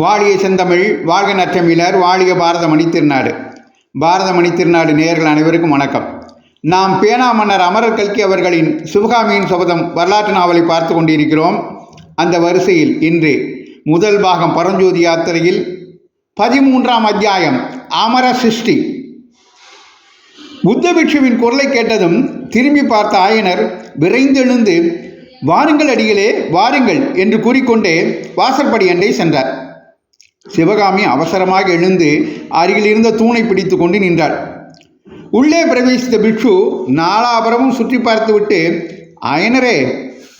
வாழிய செந்தமிழ் வாழ்க நற்றமிழர் வாழிய பாரதமணி திருநாடு. பாரதமணி திருநாடு நேயர்கள் அனைவருக்கும் வணக்கம். நாம் பேனா மன்னர் அமரர் கல்கி அவர்களின் சிவகாமியின் சபதம் வரலாற்று நாவலை பார்த்து கொண்டிருக்கிறோம். அந்த வரிசையில் இன்று முதல் பாகம் பரஞ்சோதி யாத்திரையில் பதிமூன்றாம் அத்தியாயம் அமர சிருஷ்டி. புத்த பிக்ஷுவின் குரலை கேட்டதும் திரும்பி பார்த்த ஆயனர் விரைந்தெழுந்து வாருங்கள் அடிகளே வாருங்கள் என்று கூறிக்கொண்டே வாசற்படி அண்டை சென்றார். சிவகாமி அவசரமாக எழுந்து அருகில் இருந்த தூணை பிடித்து கொண்டு நின்றாள். உள்ளே பிரவேசித்த பிக்ஷு நாலாபுரமும் சுற்றி பார்த்துவிட்டு அயனரே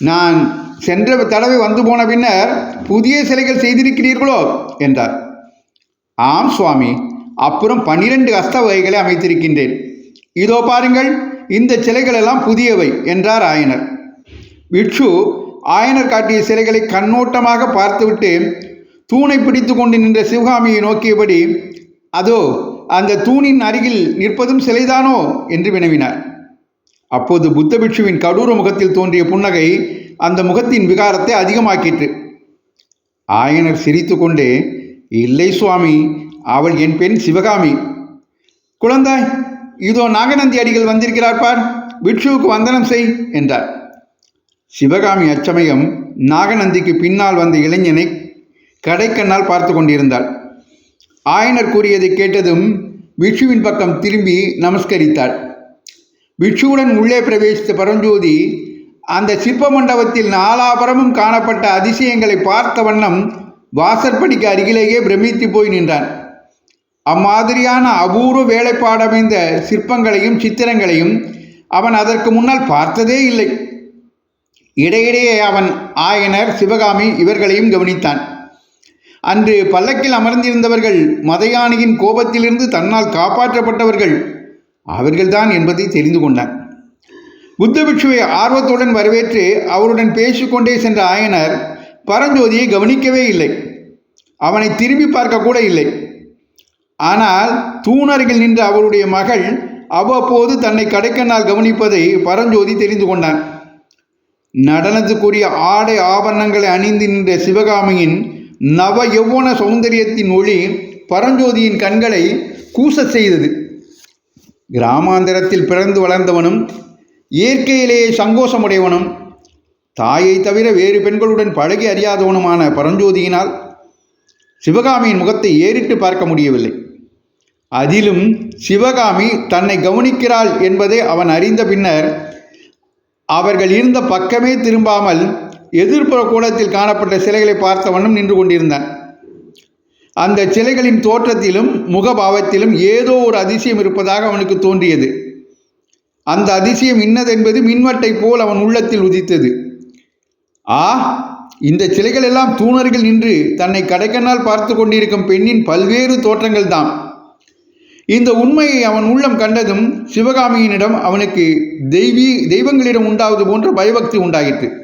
நான் சென்ற தடவை வந்து போன பின்னர் புதிய சிலைகள் செய்திருக்கிறீர்களோ? என்றார். ஆம் சுவாமி அப்புறம் பன்னிரண்டு அஸ்த வகைகளை அமைத்திருக்கின்றேன். இதோ பாருங்கள் இந்த சிலைகள் எல்லாம் புதியவை என்றார் ஆயனர் பிக்ஷு ஆயனர் காட்டிய சிலைகளை கண்ணோட்டமாக பார்த்துவிட்டு தூணை பிடித்து கொண்டு நின்ற சிவகாமியை நோக்கியபடி அதோ அந்த தூணின் அருகில் நிற்பதும் சிலைதானோ? என்று வினவினார். அப்போது புத்த பிட்சுவின் கடூர முகத்தில் தோன்றிய புன்னகை அந்த முகத்தின் விகாரத்தை அதிகமாக்கிற்று. ஆயனர் சிரித்துக்கொண்டே இல்லை சுவாமி அவள் என் பெண் சிவகாமி. குழந்தாய் இதோ நாகநந்தி அடிகள் வந்திருக்கிறார் பார் பிட்சுவுக்கு வந்தனம் செய் என்றார். சிவகாமி அச்சமயம் நாகநந்திக்கு பின்னால் வந்த இளைஞனை கடைக்கண்ணால் பார்த்து கொண்டிருந்தாள். ஆயனர் கூறியதை கேட்டதும் பிக்ஷுவின் பக்கம் திரும்பி நமஸ்கரித்தாள். பிக்ஷுவுடன் உள்ளே பிரவேசித்த பரஞ்சோதி அந்த சிற்ப மண்டபத்தில் நாலாபுரமும் காணப்பட்ட அதிசயங்களை பார்த்த வண்ணம் வாசற்படிக்கு அருகிலேயே பிரமித்து போய் நின்றான். அம்மாதிரியான அபூர்வ வேலைப்பாடமைந்த சிற்பங்களையும் சித்திரங்களையும் அவன் அதற்கு முன்னால் பார்த்ததே இல்லை. இடையிடையே அவன் ஆயனர் சிவகாமி இவர்களையும் கவனித்தான். அன்று பல்லக்கில் அமர்ந்திருந்தவர்கள் மதையானியின் கோபத்திலிருந்து தன்னால் காப்பாற்றப்பட்டவர்கள் அவர்கள்தான் என்பதை தெரிந்து கொண்டான் புத்த ஆர்வத்துடன் வரவேற்று அவருடன் பேசிக்கொண்டே சென்ற ஆயனர் பரஞ்சோதியை கவனிக்கவே இல்லை. அவனை திரும்பி பார்க்க கூட இல்லை. ஆனால் தூணருகில் நின்ற அவருடைய மகள் அவ்வப்போது தன்னை கடைக்கண்ணால் கவனிப்பதை பரஞ்சோதி தெரிந்து கொண்டான் நடனத்துக்குரிய ஆடை ஆபரணங்களை அணிந்து நின்ற சிவகாமியின் நவ யௌவன சௌந்தரியத்தின் ஒளி பரஞ்சோதியின் கண்களை கூசச் செய்தது. கிராமாந்தரத்தில் பிறந்து வளர்ந்தவனும் இயற்கையிலேயே சங்கோஷமுடையவனும் தாயை தவிர வேறு பெண்களுடன் பழகி அறியாதவனுமான பரஞ்சோதியினால் சிவகாமியின் முகத்தை ஏறிட்டு பார்க்க முடியவில்லை. அதிலும் சிவகாமி தன்னை கவனிக்கிறாள் என்பதை அவன் அறிந்த பின்னர் அவர்கள் இருந்த பக்கமே திரும்பாமல் எதிர்ப்புற கூடத்தில் காணப்பட்ட சிலைகளை பார்த்த வண்ணம் நின்று கொண்டிருந்தான். அந்த சிலைகளின் தோற்றத்திலும் முகபாவத்திலும் ஏதோ ஒரு அதிசயம் இருப்பதாக அவனுக்கு தோன்றியது. அந்த அதிசயம் இன்னதென்பது மின்வட்டை போல் அவன் உள்ளத்தில் உதித்தது. ஆ இந்த சிலைகள் எல்லாம் தூணர்கள் நின்று தன்னை கடைக்கண்ணால் பார்த்து கொண்டிருக்கும் பெண்ணின் பல்வேறு தோற்றங்கள் தான் இந்த உண்மையை அவன் உள்ளம் கண்டதும் சிவகாமியினிடம் அவனுக்கு தெய்வீ தெய்வங்களிடம் உண்டாவது போன்ற பயபக்தி உண்டாயிற்று.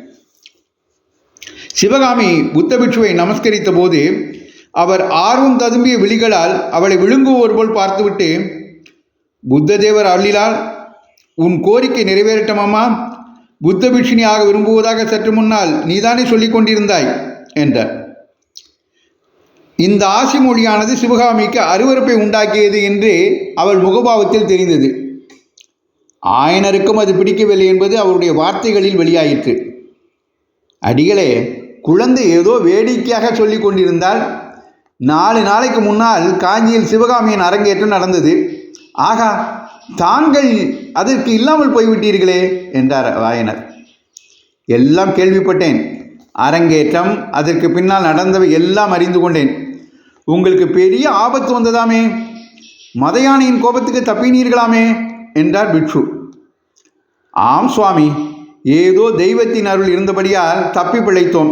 சிவகாமி புத்த பிட்சுவை நமஸ்கரித்த போது அவர் ஆர்வம் ததும்பிய விழிகளால் அவளை விழுங்குவோர் போல் பார்த்துவிட்டு புத்த தேவர் அருளிலால் உன் கோரிக்கை நிறைவேறட்டமாமா புத்த பிட்சினியாக விரும்புவதாக சற்று முன்னால் நீதானே சொல்லிக் கொண்டிருந்தாய்? என்றார். இந்த ஆசி மொழியானது சிவகாமிக்கு அருவறுப்பை உண்டாக்கியது என்று அவள் முகபாவத்தில் தெரிந்தது. ஆயனருக்கும் அது பிடிக்கவில்லை என்பது அவருடைய வார்த்தைகளில் வெளியாயிற்று. அடிகளே குழந்தை ஏதோ வேடிக்கையாக சொல்லி கொண்டிருந்தால் நாலு நாளைக்கு முன்னால் காஞ்சியில் சிவகாமியின் அரங்கேற்றம் நடந்தது. ஆகா தாங்கள் அதற்கு இல்லாமல் போய்விட்டீர்களே என்றார் வாயனர். எல்லாம் கேள்விப்பட்டேன். அரங்கேற்றம் அதற்கு பின்னால் நடந்தவை எல்லாம் அறிந்து கொண்டேன். உங்களுக்கு பெரிய ஆபத்து வந்ததாமே. மதயானையின் கோபத்துக்கு தப்பினீர்களாமே என்றார் பிட்சு ஆம் சுவாமி ஏதோ தெய்வத்தின் அருள் இருந்தபடியால் தப்பி பிழைத்தோம்.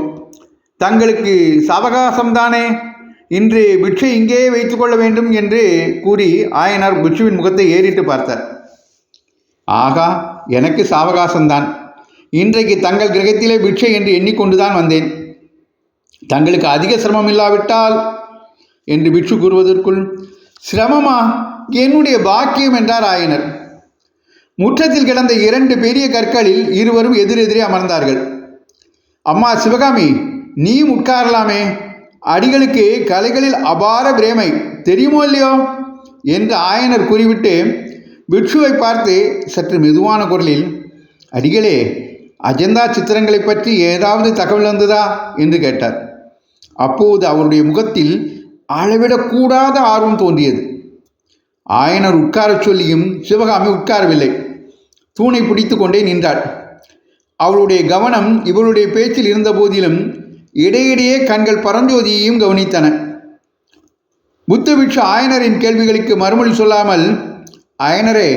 தங்களுக்கு சாவகாசம்தானே? இன்று பிட்சை இங்கேயே வைத்துக்கொள்ள வேண்டும் என்று கூறி ஆயனார் பிட்சுவின் முகத்தை ஏறிட்டு பார்த்தார். ஆகா எனக்கு சாவகாசம்தான். இன்றைக்கு தங்கள் கிரகத்திலே பிட்சை என்று எண்ணிக்கொண்டுதான் வந்தேன். தங்களுக்கு அதிக சிரமம் இல்லாவிட்டால்? என்று பிட்சு கூறுவதற்குள் சிரமமா? என்னுடைய பாக்கியம் என்றார் ஆயனர். முற்றத்தில் கிடந்த இரண்டு பெரிய கற்களில் இருவரும் எதிரெதிரே அமர்ந்தார்கள். அம்மா சிவகாமி நீயும் உட்காரலாமே. அடிகளுக்கு கலைகளில் அபார பிரேமை. தெரியுமோ இல்லையோ? என்று ஆயனர் கூறிவிட்டு பிட்சுவை பார்த்து சற்று மெதுவான குரலில் அடிகளே அஜந்தா சித்திரங்களை பற்றி ஏதாவது தகவல் வந்ததா? என்று கேட்டார். அப்போது அவருடைய முகத்தில் அளவிடக்கூடாத ஆர்வம் தோன்றியது. ஆயனர் உட்காரச் சொல்லியும் சிவகாமி உட்காரவில்லை. தூணை பிடித்து கொண்டே நின்றாள். அவளுடைய கவனம் இவளுடைய பேச்சில் இருந்த போதிலும் இடையிடையே கண்கள் பரஞ்சோதியையும் கவனித்தன. புத்தபிட்சு ஆயனரின் கேள்விகளுக்கு மறுமொழி சொல்லாமல் ஆயனரே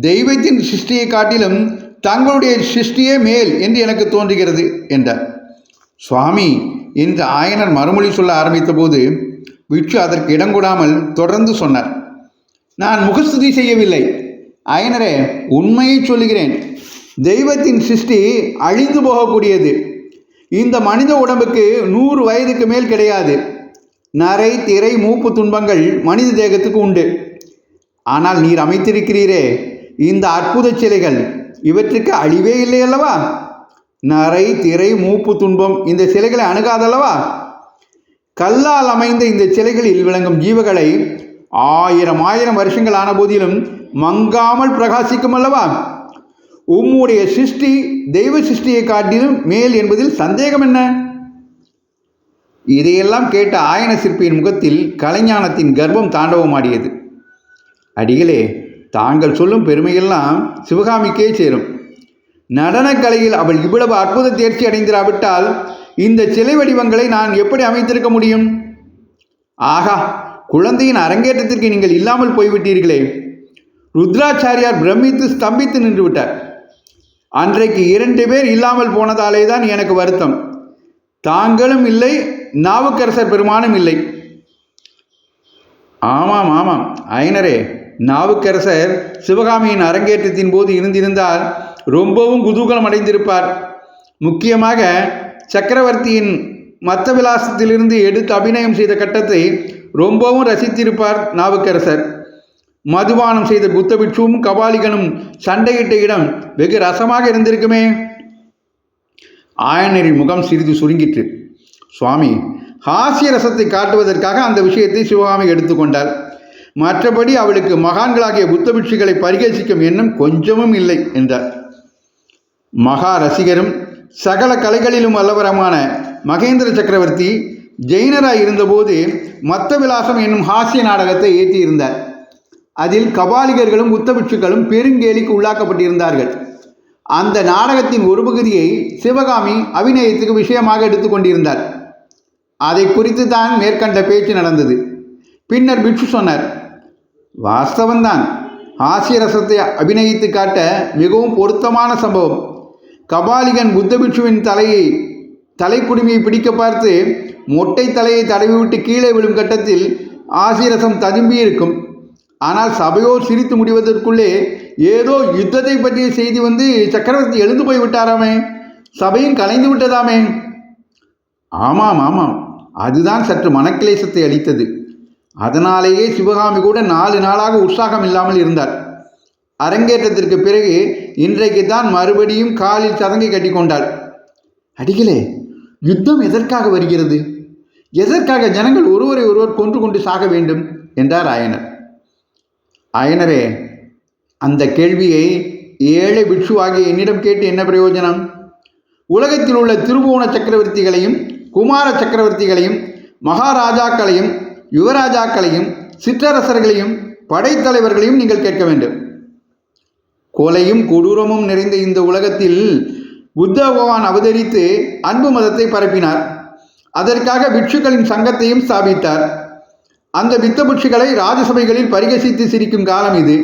தெய்வத்தின் சிருஷ்டியை காட்டிலும் தங்களுடைய சிருஷ்டியே மேல் என்று எனக்கு தோன்றுகிறது என்றார். சுவாமி என்று ஆயனர் மறுமொழி சொல்ல ஆரம்பித்த போது விட்சு அதற்கு இடம் கூடாமல் தொடர்ந்து சொன்னார். நான் முகஸ்துதி செய்யவில்லை. அயனரே உண்மையை சொல்லுகிறேன். தெய்வத்தின் சிருஷ்டி அழிந்து போகக்கூடியது. இந்த மனித உடம்புக்கு நூறு வயதுக்கு மேல் கிடையாது. நரை திரை மூப்பு துன்பங்கள் மனித தேகத்துக்கு உண்டு. ஆனால் நீர் அமைத்திருக்கிறீரே இந்த அற்புத சிலைகள் இவற்றுக்கு அழிவே இல்லை அல்லவா? நரை திரை மூப்பு துன்பம் இந்த சிலைகளை அணுகாதல்லவா கல்லால் அமைந்த இந்த சிலைகளில் விளங்கும் ஜீவகளை ஆயிரம் ஆயிரம் வருஷங்கள் ஆன போதிலும் மங்காமல் பிரகாசிக்கும் அல்லவா? உம்முடைய சிருஷ்டி தெய்வ சிருஷ்டியை காட்டிலும் மேல் என்பதில் சந்தேகம் என்ன? இதையெல்லாம் கேட்ட ஆயன சிற்பியின் முகத்தில் கலைஞானத்தின் கர்ப்பம் தாண்டவமாடியது. அடிகளே தாங்கள் சொல்லும் பெருமையெல்லாம் சிவகாமிக்கே சேரும். நடனக்கலையில் அவள் இவ்வளவு அற்புத தேர்ச்சி அடைந்திராவிட்டால் இந்த சிலை வடிவங்களை நான் எப்படி அமைத்திருக்க முடியும்? ஆகா குழந்தையின் அரங்கேற்றத்திற்கு நீங்கள் இல்லாமல் போய்விட்டீர்களே. ருத்ராச்சாரியார் பிரமித்து ஸ்தம்பித்து நின்றுவிட்டார். அன்றைக்கு இரண்டு பேர் இல்லாமல் போனதாலே தான் எனக்கு வருத்தம். தாங்களும் இல்லை நாவுக்கரசர் பெருமானும் இல்லை. ஆமாம் ஆமாம். ஐனரே நாவுக்கரசர் சிவகாமியின் அரங்கேற்றத்தின் போது இருந்திருந்தால் ரொம்பவும் குதூகலம் அடைந்திருப்பார். முக்கியமாக சக்கரவர்த்தியின் மத்த விலாசத்திலிருந்து எடுத்து அபிநயம் செய்த கட்டத்தை ரொம்பவும் ரசித்திருப்பார் நாவுக்கரசர். மதுபானம் செய்த புத்தபிட்சுவும் கபாலிகனும் சண்டையிட்ட இடம் வெகு ரசமாக இருந்திருக்குமே. ஆயனரின் முகம் சிறிது சுருங்கிற்று. சுவாமி ஹாஸ்ய ரசத்தை காட்டுவதற்காக அந்த விஷயத்தை சிவகாமி எடுத்துக்கொண்டார் மற்றபடி அவளுக்கு மகான்களாகிய புத்தபிட்சுகளை பரிகசிக்கும் எண்ணம் கொஞ்சமும் இல்லை என்றார் மகா ரசிகரும் சகல கலைகளிலும் வல்லவரமான மகேந்திர சக்கரவர்த்தி ஜெயினராய் இருந்தபோது மத்த விலாசம் என்னும் ஹாஸ்ய நாடகத்தை ஏற்றியிருந்தார். அதில் கபாலிகர்களும் உத்தபிட்சுக்களும் பெருங்கேலிக்கு உள்ளாக்கப்பட்டிருந்தார்கள். அந்த நாடகத்தின் ஒரு பகுதியை சிவகாமி அபிநயத்துக்கு விஷயமாக எடுத்துக்கொண்டிருந்தார் அதை குறித்து தான் மேற்கண்ட பேச்சு நடந்தது. பின்னர் பிட்சு சொன்னார் வாஸ்தவன்தான். ஹாஸ்ய அபிநயித்து காட்ட மிகவும் பொருத்தமான சம்பவம். கபாலிகன் புத்த பிட்சுவின் தலையை தலைக்குடுமையை பிடிக்க பார்த்து மொட்டை தலையை தடவிவிட்டு கீழே விழும் கட்டத்தில் ஆசிரசம் ததும்பி இருக்கும் ஆனால் சபையோர் சிரித்து முடிவதற்குள்ளே ஏதோ யுத்தத்தை பற்றிய செய்தி வந்து சக்கரவர்த்தி எழுந்து போய் விட்டாராமே. சபையும் கலைந்து விட்டதாமே. ஆமாம் ஆமாம். அதுதான் சற்று மனக்கிளேசத்தை அளித்தது. அதனாலேயே சிவகாமி கூட நாலு நாளாக உற்சாகம் இல்லாமல் இருந்தார் அரங்கேற்றத்திற்கு பிறகு இன்றைக்கு தான் மறுபடியும் காலில் சதங்கை கட்டி கொண்டாள். அடிகளே யுத்தம் எதற்காக வருகிறது? எதற்காக ஜனங்கள் ஒருவரை ஒருவர் கொன்று கொண்டு சாக வேண்டும்? என்றார் ஆயனர். ஆயனரே அந்த கேள்வியை ஏழை பிக்ஷுவாகிய என்னிடம் கேட்டு என்ன பிரயோஜனம்? உலகத்தில் உள்ள திருபுவன சக்கரவர்த்திகளையும் குமார சக்கரவர்த்திகளையும் மகாராஜாக்களையும் யுவராஜாக்களையும் சிற்றரசர்களையும் படைத்தலைவர்களையும் நீங்கள் கேட்க வேண்டும். கொலையும் கொடூரமும் நிறைந்த இந்த உலகத்தில் புத்த பகவான் அவதரித்து அன்பு மதத்தை பரப்பினார். அதற்காக பிக்ஷுக்களின் சங்கத்தையும் ஸ்தாபித்தார். அந்த வித்தபுட்சிகளை ராஜசபைகளில் பரிகசித்து சிரிக்கும் காலம் இது.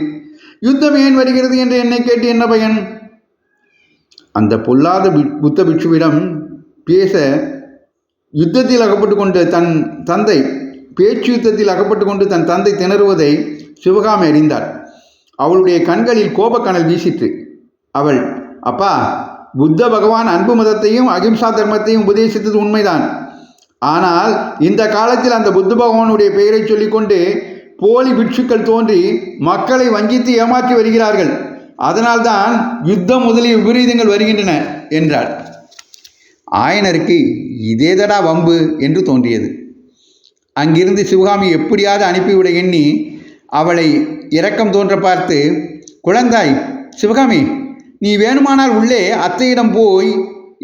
யுத்தம் ஏன் வருகிறது என்று என்னை கேட்டு என்ன பயன்? அந்த பொல்லாத புத்த பிட்சுவிடம் பேச யுத்தத்தில் அகப்பட்டு கொண்ட தன் தந்தை பேச்சு யுத்தத்தில் அகப்பட்டு கொண்டு தன் தந்தை திணறுவதை சிவகாமி அறிந்தாள் அவளுடைய கண்களில் கோபக்கணல் வீசிற்று. அவள் அப்பா புத்த பகவான் அன்பு மதத்தையும் அகிம்சா தர்மத்தையும் உபதேசித்தது உண்மைதான். ஆனால் இந்த காலத்தில் அந்த புத்த பகவானுடைய பெயரை சொல்லிக்கொண்டு போலி பிட்சுக்கள் தோன்றி மக்களை வஞ்சித்து ஏமாற்றி வருகிறார்கள். அதனால்தான் யுத்தம் முதலிய விபரீதங்கள் வருகின்றன என்றார். ஆயனருக்கு இதேதடா வம்பு என்று தோன்றியது. அங்கிருந்து சிவகாமி எப்படியாவது அனுப்பிவிட எண்ணி அவளை இரக்கம் தோன்ற பார்த்து குழந்தாய் சிவகாமி நீ வேணுமானால் உள்ளே அத்தையிடம் போய்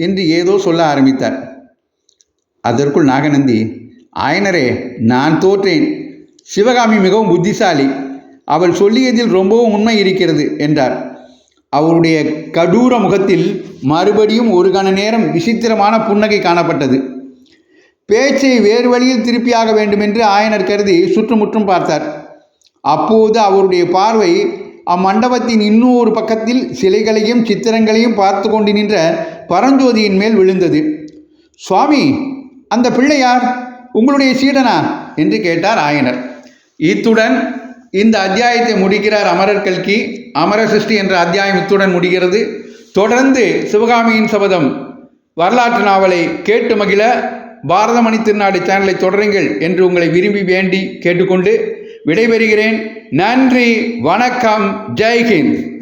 என்று ஏதோ சொல்ல ஆரம்பித்தார். அதற்குள் நாகநந்தி ஆயனரே நான் தோற்றேன். சிவகாமி மிகவும் புத்திசாலி. அவள் சொல்லியதில் ரொம்பவும் உண்மை இருக்கிறது என்றார். அவருடைய கடூர முகத்தில் மறுபடியும் ஒரு கண நேரம் விசித்திரமான புன்னகை காணப்பட்டது. பேச்சை வேறு வழியில் திருப்பியாக வேண்டுமென்று ஆயனர் கருதி சுற்றுமுற்றும் பார்த்தார். அப்போது அவருடைய பார்வை அம்மண்டபத்தின் இன்னொரு பக்கத்தில் சிலைகளையும் சித்திரங்களையும் பார்த்து கொண்டு நின்ற பரஞ்சோதியின் மேல் விழுந்தது. சுவாமி அந்த பிள்ளையார் உங்களுடைய சீடனா? என்று கேட்டார் ஆயனர். இத்துடன் இந்த அத்தியாயத்தை முடிக்கிறார் அமரர் கல்கி. அமர சிருஷ்டி என்ற அத்தியாயம் இத்துடன் முடிகிறது. தொடர்ந்து சிவகாமியின் சபதம் வரலாற்று நாவலை கேட்டு மகிழ பாரத மணி திருநாடு சேனலை தொடருங்கள் என்று உங்களை விரும்பி வேண்டி கேட்டுக்கொண்டு விடைபெறுகிறேன். நன்றி வணக்கம் ஜெய்ஹிந்த்